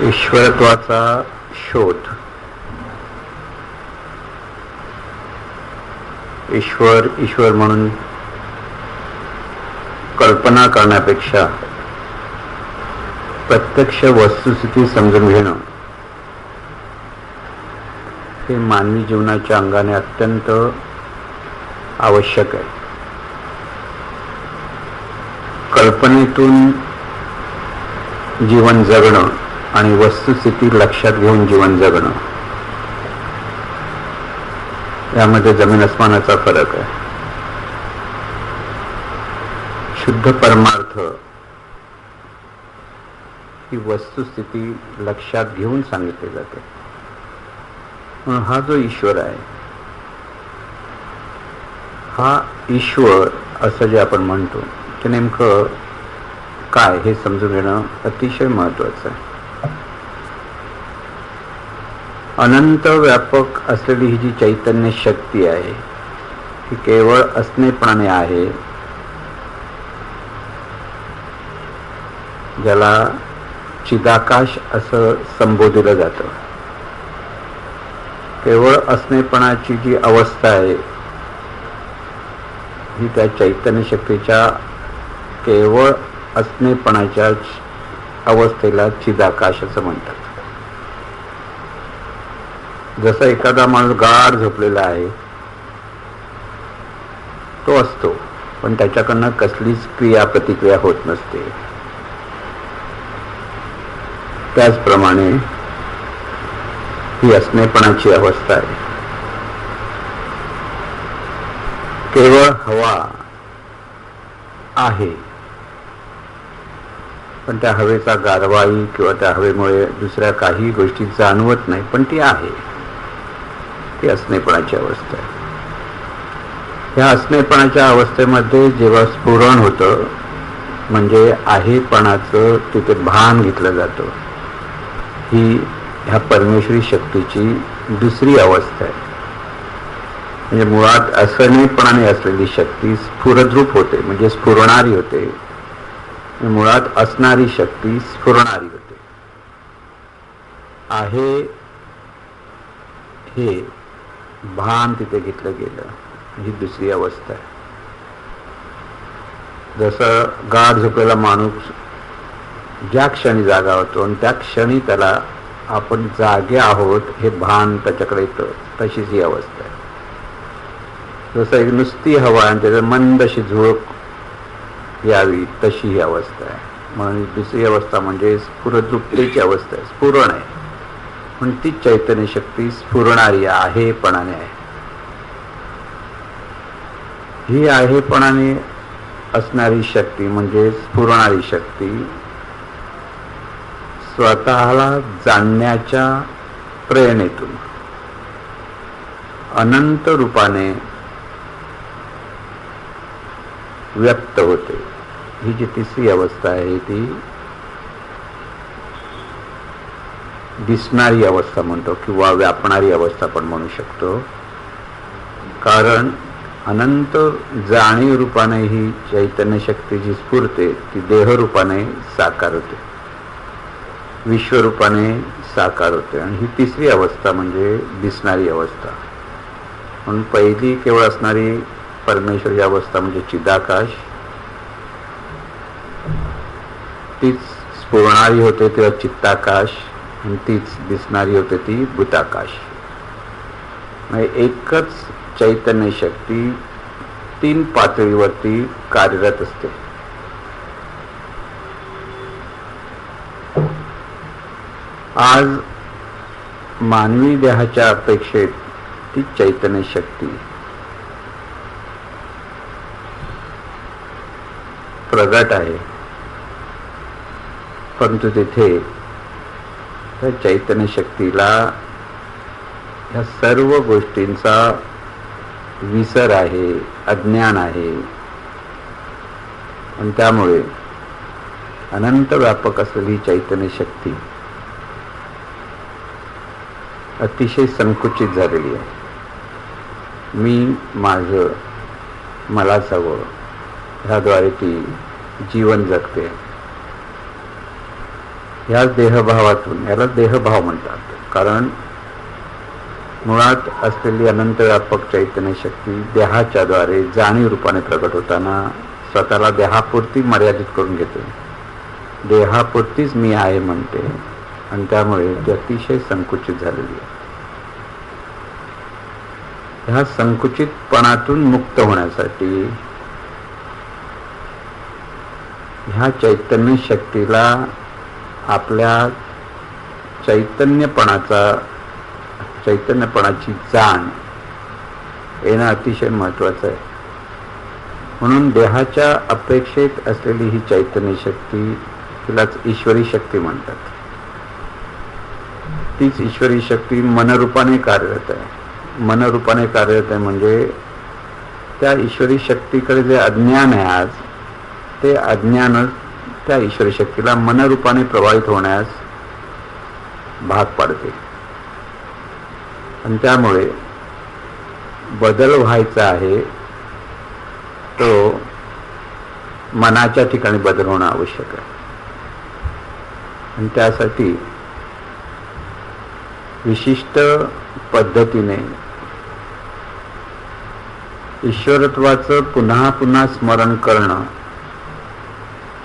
ईश्वरत्वाचा शोध. ईश्वर ईश्वर म्हणून कल्पना करण्यापेक्षा प्रत्यक्ष वस्तुस्थिती समजून घेणं हे मानवी जीवनाच्या अंगाने अत्यंत आवश्यक आहे. कल्पनेतून जीवन जगणं आणि वस्तुस्थिती लक्षात घेऊन जीवन जगणं. यामध्ये जमीन अस्मानाचा फरक आहे. शुद्ध परमार्थ ही वस्तुस्थिती लक्षात घेऊन सांगितली जाते. म्हणून हा जो ईश्वर आहे हा ईश्वर असं जे आपण म्हणतो ते नेमकं काय हे समजून घेणं अतिशय महत्वाचं आहे. अनंत व्यापक असलेली ही जी चैतन्य शक्ती आहे ही केवळ असणेपणाने आहे. ज्याला चिदाकाश असं संबोधिलं जातं. केवळ असणेपणाची जी अवस्था आहे ही त्या चैतन्य शक्तीच्या केवळ असणेपणाच्या अवस्थेला चिदाकाश असं म्हणतात. जसा एखादा माणूस गाढ झोपलेला आहे तो असतो. पण त्याच्याकडनं कसलीच क्रिया प्रतिक्रिया होत नसते. त्याचप्रमाणे ही असणेपणाची अवस्था आहे. केवळ हवा आहे. पण त्या हवेचा गारवाई किंवा त्या हवेमुळे दुसऱ्या काही गोष्टी जाणवत नाही पण ती आहे. ती असणेपणाची अवस्था आहे. ह्या असणेपणाच्या अवस्थेमध्ये जेव्हा स्फुरण होतं म्हणजे आहेपणाचं तिथे भान घेतलं जातं. ही ह्या परमेश्वरी शक्तीची दुसरी अवस्था आहे. म्हणजे मुळात असणेपणाने असलेली शक्ती स्फुरद्रूप होते म्हणजे स्फुरणारी होते. मुळात असणारी शक्ती स्फुरणारी होते. आहे हे भान तिथे घेतलं गेलं. ही दुसरी अवस्था आहे. जसं गाढ झोपलेला माणूस ज्या क्षणी जागा होतो आणि त्या क्षणी त्याला आपण जागे आहोत हे भान त्याच्याकडे येतं. तशीच ही अवस्था आहे. जसं एक नुसती हवा आणि त्याचं मंदशी झोप यावी तशी ही अवस्था आहे. म्हणून दुसरी अवस्था म्हणजे स्फुरतृप्तीची अवस्था आहे. स्फुरण आहे. पण ती चैतन्य शक्ती स्फुरणारी आहेपणाने आहे. ही आहेपणाने असणारी शक्ती म्हणजे स्फुरणारी शक्ती स्वतःला जाणण्याच्या प्रेरणेतून अनंत रूपाने व्यक्त होते. ही जी तिसरी अवस्था आहे ती दिसणारी अवस्था म्हणतो किंवा व्यापणारी अवस्था पण म्हणू शकतो. कारण अनंत जाणीव रूपाने ही चैतन्य शक्ती जी स्फुरते ती देहरूपाने साकार होते. विश्वरूपाने साकार होते. आणि ही तिसरी अवस्था म्हणजे दिसणारी अवस्था. म्हणून पहिली केवळ असणारी परमेश्वरी अवस्था म्हणजे चिदाकाश. तीच स्फुरणारी होते तेव्हा चित्ताकाश. तीच दिसणारी होते ती भूताकाश. म्हणजे एकच चैतन्य शक्ती तीन पातळीवरती कार्यरत असते. आज मानवी देहाच्या अपेक्षेत ती चैतन्य शक्ती. प्रगट आहे. परंतु तिथे त्या चैतन्य शक्तीला ह्या सर्व गोष्टींचा विसर आहे अज्ञान आहे. आणि त्यामुळे अनंत व्यापक असलेली चैतन्य शक्ती अतिशय संकुचित झालेली आहे. मी माझं मलाच हवं ह्याद्वारे ती जीवन जगते. ह्याच देहभावातून याला देहभाव म्हणतात. कारण मुळात असलेली अनंत व्यापक चैतन्य शक्ती देहाच्या द्वारे जाणीव रूपाने प्रकट होताना स्वतःला देहापुरती मर्यादित करून घेते. देहापुरतीच मी आहे म्हणते. आणि त्यामुळे ती अतिशय संकुचित झालेली आहे. ह्या संकुचितपणातून मुक्त होण्यासाठी ह्या चैतन्य शक्तीला आपल्या चैतन्यपणाचा चैतन्यपणाची जाण येणं अतिशय महत्त्वाचं आहे. म्हणून देहाच्या अपेक्षेत असलेली ही चैतन्य शक्ती तिलाच ईश्वरी शक्ती म्हणतात. तीच ईश्वरी शक्ती मनरूपाने कार्यरत आहे. मनरूपाने कार्यरत आहे म्हणजे त्या ईश्वरी शक्तीकडे जे अज्ञान आहे आज ते अज्ञानच त्या ईश्वर शक्तीला मनरूपाने प्रभावित होण्यास भाग पाडते. आणि त्यामुळे बदल व्हायचा आहे तो मनाच्या ठिकाणी बदल होणं आवश्यक आहे. आणि त्यासाठी विशिष्ट पद्धतीने ईश्वरत्वाचं पुन्हा पुन्हा स्मरण करणं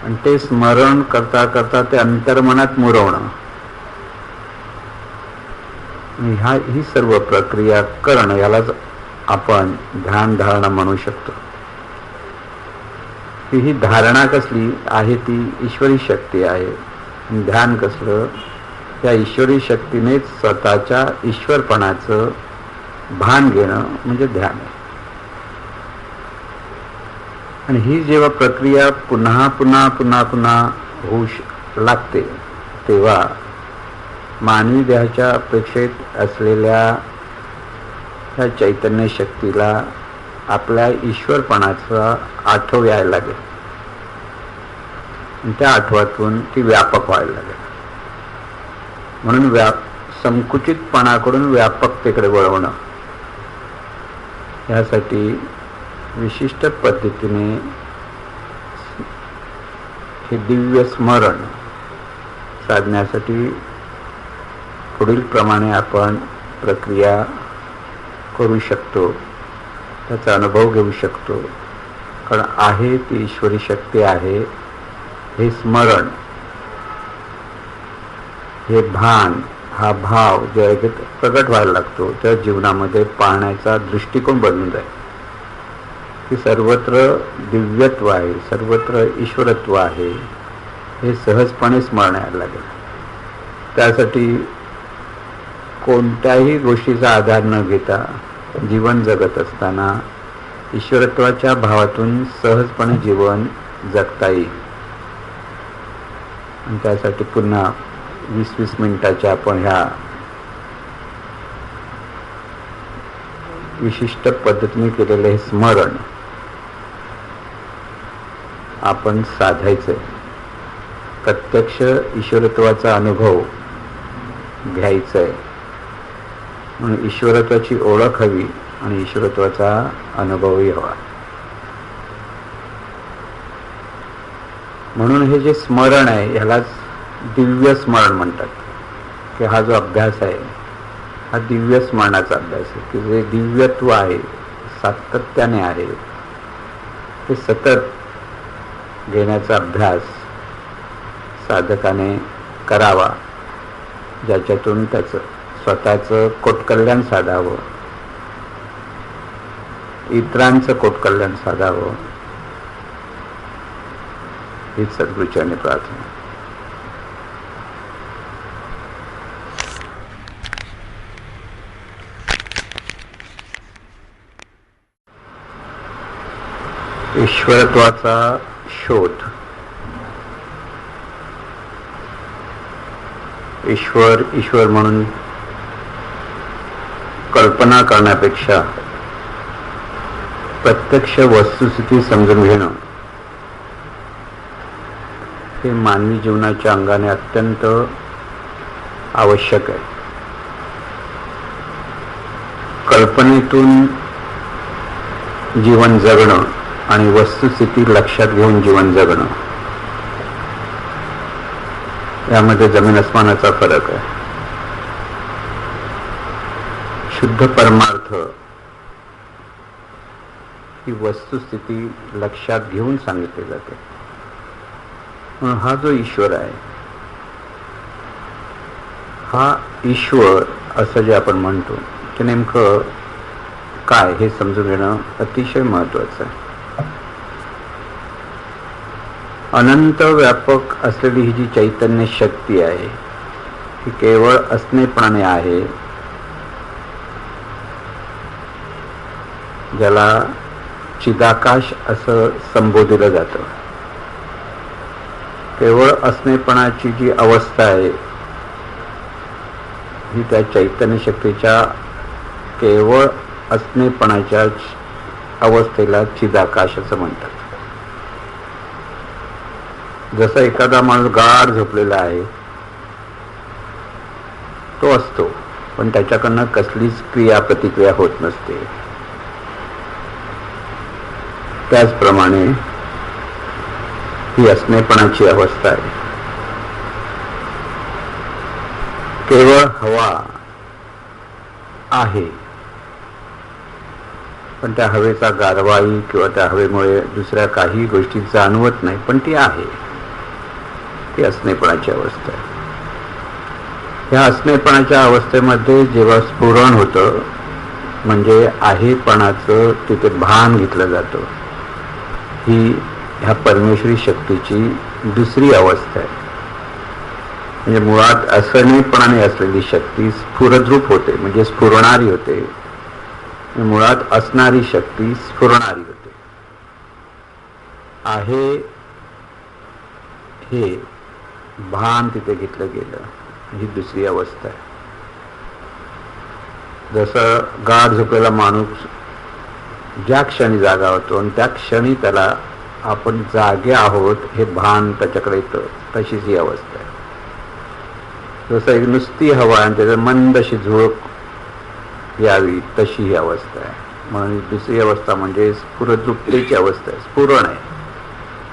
आणि ते स्मरण करता करता ते अंतर्मनात मुरवणं. ह्या ही सर्व प्रक्रिया करणं यालाच आपण ध्यान धारणा म्हणू शकतो. ही धारणा कसली आहे ती ईश्वरी शक्ती आहे. ध्यान कसलं त्या ईश्वरी शक्तीनेच स्वतःच्या ईश्वरपणाचं भान घेणं म्हणजे ध्यान आहे. आणि ही जेव्हा प्रक्रिया पुन्हा पुन्हा पुन्हा पुन्हा होऊ लागते तेव्हा मानवी देहाच्या अपेक्षेत असलेल्या ह्या चैतन्य शक्तीला आपल्या ईश्वरपणाचा आठव यायला लागेल. त्या आठवातून ती व्यापक व्हायला लागेल. म्हणून व्याप संकुचितपणाकडून व्यापकतेकडे वळवणं. यासाठी विशिष्ट पद्धतीने हे दिव्य स्मरण साधण्यासाठी पुढीलप्रमाणे आपण प्रक्रिया करू शकतो त्याचा अनुभव घेऊ शकतो. कारण आहे ती ईश्वरी शक्ती आहे हे स्मरण हे भान हा भाव ज्या प्रगट व्हायला लागतो. त्या जीवनामध्ये पाहण्याचा दृष्टिकोन बदलून जाईल. की सर्वत्र दिव्यत्व आहे सर्वत्र ईश्वरत्व आहे हे सहजपणे स्मरण यायला लागेल. त्यासाठी कोणत्याही गोष्टीचा आधार न घेता जीवन जगत असताना ईश्वरत्वाच्या भावातून सहजपणे जीवन जगता येईल. आणि त्यासाठी पुन्हा वीस वीस मिनिटाच्या आपण ह्या विशिष्ट पद्धतीने केलेले हे स्मरण आपण साधायचं. प्रत्यक्ष ईश्वरत्वाचा अनुभव घ्यायचा आहे म्हणून ईश्वरत्वाची ओळख हवी आणि ईश्वरत्वाचा अनुभवही हवा. म्हणून हे जे स्मरण आहे ह्यालाच दिव्य स्मरण म्हणतात. की हा जो अभ्यास आहे हा दिव्य स्मरणाचा अभ्यास आहे. की जे दिव्यत्व आहे सातत्याने आहे ते सतत घेण्याचा अभ्यास साधकाने करावा ज्याच्यातून त्याचं स्वतःचं कोटकल्याण साधावं इतरांचं कोटकल्याण साधावं ही सद्गुरूच्याने प्रार्थना. ईश्वरत्वाचा शोध. ईश्वर ईश्वर म्हणून कल्पना करण्यापेक्षा प्रत्यक्ष वस्तुस्थिती समजून घेणं हे मानवी जीवनाच्या अंगाने अत्यंत आवश्यक आहे. कल्पनेतून जीवन जगणं आणि वस्तुस्थिती लक्षात घेऊन जीवन जगणं. यामध्ये जमीन अस्मानाचा फरक आहे. शुद्ध परमार्थ ही वस्तुस्थिती लक्षात घेऊन सांगितली जाते. म्हणून हा जो ईश्वर आहे हा ईश्वर असं जे आपण म्हणतो ते नेमकं काय हे समजून घेणं अतिशय महत्वाचं आहे. अनंत व्यापक असलेली ही जी चैतन्य शक्ती आहे ही केवळ असणेपणाने आहे. ज्याला चिदाकाश असं संबोधिलं जातं. केवळ असणेपणाची जी अवस्था आहे ही त्या चैतन्य शक्तीच्या केवळ असणेपणाच्या अवस्थेला चिदाकाश असं म्हणतात. जसा एखादा माणूस गाढ झोपलेला आहे तो असतो पण त्याच्याकडनं कसलीच क्रिया प्रतिक्रिया होत नसते. त्याचप्रमाणे ही असणेपणाची अवस्था आहे. केवळ हवा आहे. पण त्या हवेचा गारवाई किंवा त्या हवेमुळे दुसऱ्या काही गोष्टी जाणवत नाही पण ती आहे. ती असणेपणाची अवस्था आहे. ह्या असणेपणाच्या अवस्थेमध्ये जेव्हा स्फुरण होतं म्हणजे आहेपणाचं तिथे भान घेतलं जातं. ही ह्या परमेश्वरी शक्तीची दुसरी अवस्था आहे. म्हणजे मुळात असणेपणाने असलेली शक्ती स्फुरद्रूप होते म्हणजे स्फुरणारी होते. मुळात असणारी शक्ती स्फुरणारी होते. आहे हे भान तिथे घेतलं गेलं. ही दुसरी अवस्था आहे. जसं गाढ झोपलेला माणूस ज्या क्षणी जागा होतो आणि त्या क्षणी त्याला आपण जागे आहोत हे भान त्याच्याकडे येतं. तशीच ही अवस्था आहे. जसं एक नुसती हवा आणि त्याचं मंदशी झोप यावी तशी ही अवस्था आहे. म्हणून दुसरी अवस्था म्हणजे स्फुरदृप्तीची अवस्था आहे. स्फुरण आहे.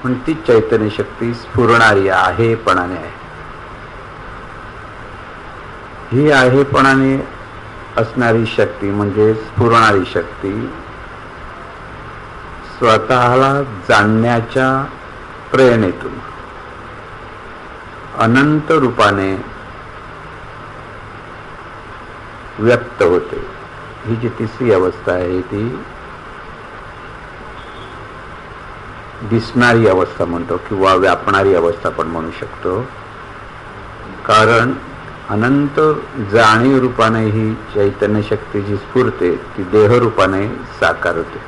पण ती चैतन्य शक्ती स्फुरणारी आहेपणाने आहे. ही आहेपणाने असणारी शक्ती म्हणजे स्फुरणारी शक्ती स्वतःला जाणण्याच्या प्रेरणेतून अनंत रूपाने व्यक्त होते. ही जी तिसरी अवस्था आहे ती दिसणारी अवस्था म्हणतो किंवा व्यापणारी अवस्था पण म्हणू शकतो. कारण अनंत जाणीव रूपाने ही चैतन्य शक्ती जी स्फुरते ती देहरूपाने साकार होते.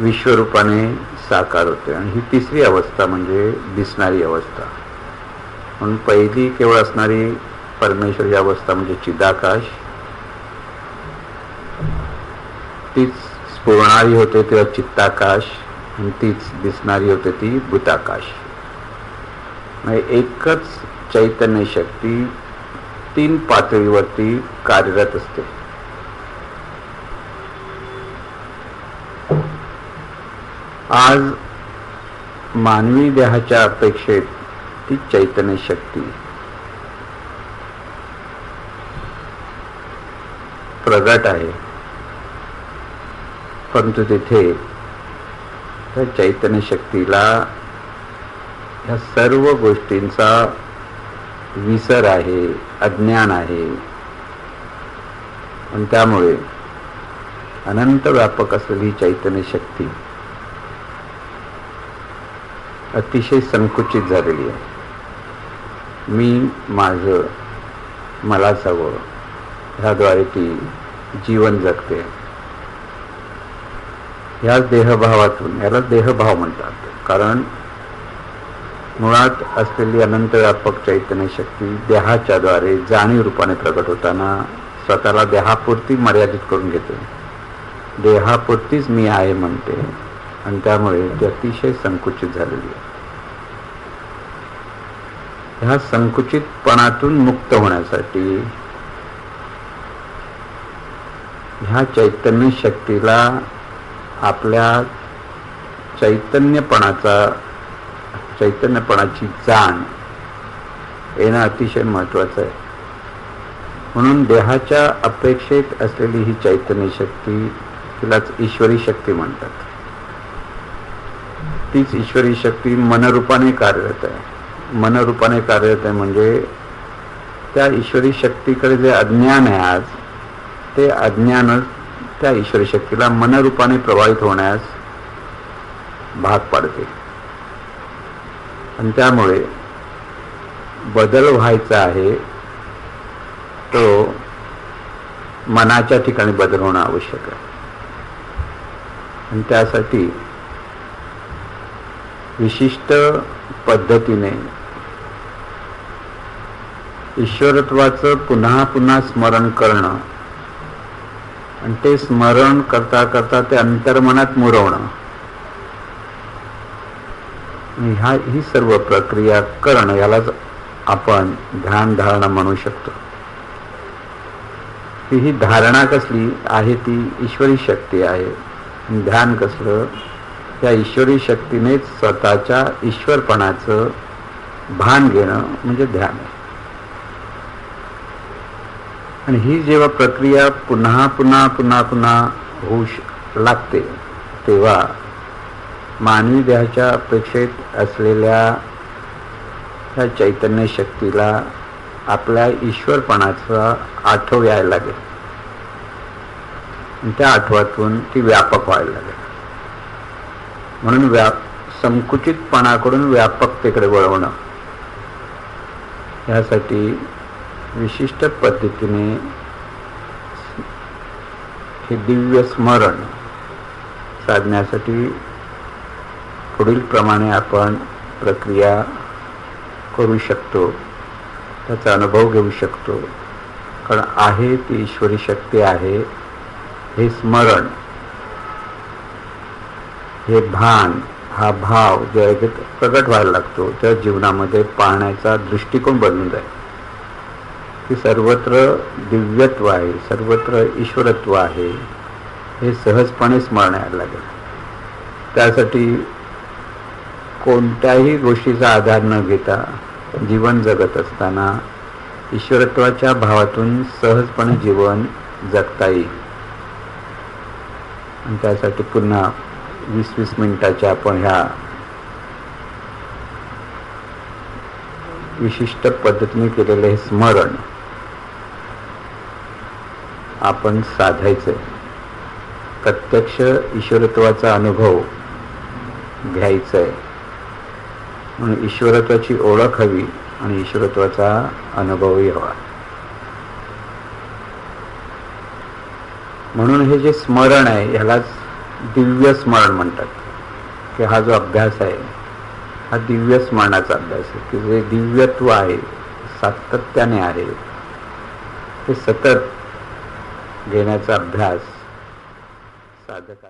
विश्वरूपाने साकार होते. आणि ही तिसरी अवस्था म्हणजे दिसणारी अवस्था. म्हणून पहिली केवळ असणारी परमेश्वरी अवस्था म्हणजे चिदाकाश तीच स्फुरणारी होते तेव्हा चित्ताकाश आणि तीच दिसणारी होते ती भूताकाश. म्हणजे एकच चैतन्य शक्ती तीन पातळीवरती कार्यरत असते. आज मानवी देहाच्या अपेक्षेत ती चैतन्य शक्ती. प्रगट आहे. परंतु तिथे त्या चैतन्य शक्तीला ह्या सर्व गोष्टींचा विसर आहे अज्ञान आहे. आणि त्यामुळे अनंत व्यापक असलेली चैतन्य शक्ती अतिशय संकुचित झालेली आहे. मी माझं मलाच हवं ह्याद्वारे ती जीवन जगते. ह्याच देहभावातून याला देहभाव म्हणतात. कारण मुळात असलेली अनंत व्यापक चैतन्य शक्ती देहाच्याद्वारे जाणीव रूपाने प्रकट होताना स्वतःला देहापुरती मर्यादित करून घेते. देहापुरतीच मी आहे म्हणते. आणि त्यामुळे ती अतिशय संकुचित झालेली आहे. ह्या संकुचितपणातून मुक्त होण्यासाठी ह्या चैतन्य शक्तीला आपल्या चैतन्यपणाचा चैतन्यपणाची जाण येणं अतिशय महत्त्वाचं आहे. म्हणून देहाच्या अपेक्षेत असलेली ही चैतन्य शक्ती तिलाच ईश्वरी शक्ती म्हणतात. तीच ईश्वरी शक्ती मनरूपाने कार्यरत आहे. मनरूपाने कार्यरत आहे म्हणजे त्या ईश्वरी शक्तीकडे जे अज्ञान आहे आज ते अज्ञानच त्या ईश्वर शक्तीला मनरूपाने प्रभावित होण्यास भाग पाडते. आणि त्यामुळे बदल व्हायचा आहे तो मनाच्या ठिकाणी बदल होणं आवश्यक आहे. आणि त्यासाठी विशिष्ट पद्धतीने ईश्वरत्वाचं पुन्हा पुन्हा स्मरण करणं आणि ते स्मरण करता करता ते अंतर्मनात मुरवणं. ह्या ही सर्व प्रक्रिया करणं यालाच आपण ध्यान धारणा म्हणू शकतो. ही धारणा कसली आहे ती ईश्वरी शक्ती आहे. ध्यान कसलं त्या ईश्वरी शक्तीनेच स्वतःच्या ईश्वरपणाचं भान घेणं म्हणजे ध्यान आहे. आणि ही जेव्हा प्रक्रिया पुन्हा पुन्हा पुन्हा पुन्हा होऊ लागते तेव्हा मानवी देहाच्या अपेक्षेत असलेल्या ह्या चैतन्य शक्तीला आपल्या ईश्वरपणाचा आठव यायला लागेल. त्या आठवातून ती व्यापक व्हायला लागेल. म्हणून व्या संकुचितपणाकडून व्यापकतेकडे वळवणं. यासाठी विशिष्ट पद्धतीने हे दिव्य स्मरण साधण्यासाठी पुढीलप्रमाणे आपण प्रक्रिया करू शकतो त्याचा अनुभव घेऊ शकतो. कारण आहे ती ईश्वरी शक्ती आहे हे स्मरण हे भान हा भाव ज्या प्रगट व्हायला लागतो. त्या जीवनामध्ये पाहण्याचा दृष्टिकोन बदलून जाईल. की सर्वत्र दिव्यत्व आहे सर्वत्र ईश्वरत्व आहे हे सहजपणे स्मरण यायला लागेल. त्यासाठी कोणत्याही गोष्टीचा आधार न घेता जीवन जगत असताना ईश्वरत्वाच्या भावातून सहजपणे जीवन जगता येईल. आणि त्यासाठी पुन्हा वीस वीस मिनिटाच्या आपण ह्या विशिष्ट पद्धतीने केलेले हे स्मरण आपण साधायचं. प्रत्यक्ष ईश्वरत्वाचा अनुभव घ्यायचा आहे म्हणून ईश्वरत्वाची ओळख हवी आणि ईश्वरत्वाचा अनुभवही हवा. म्हणून हे जे स्मरण आहे ह्यालाच दिव्य स्मरण म्हणतात. की हा जो अभ्यास आहे हा दिव्य स्मरणाचा अभ्यास आहे. की जे दिव्यत्व आहे सातत्याने आहे ते सतत घेण्याचा अभ्यास साधकांना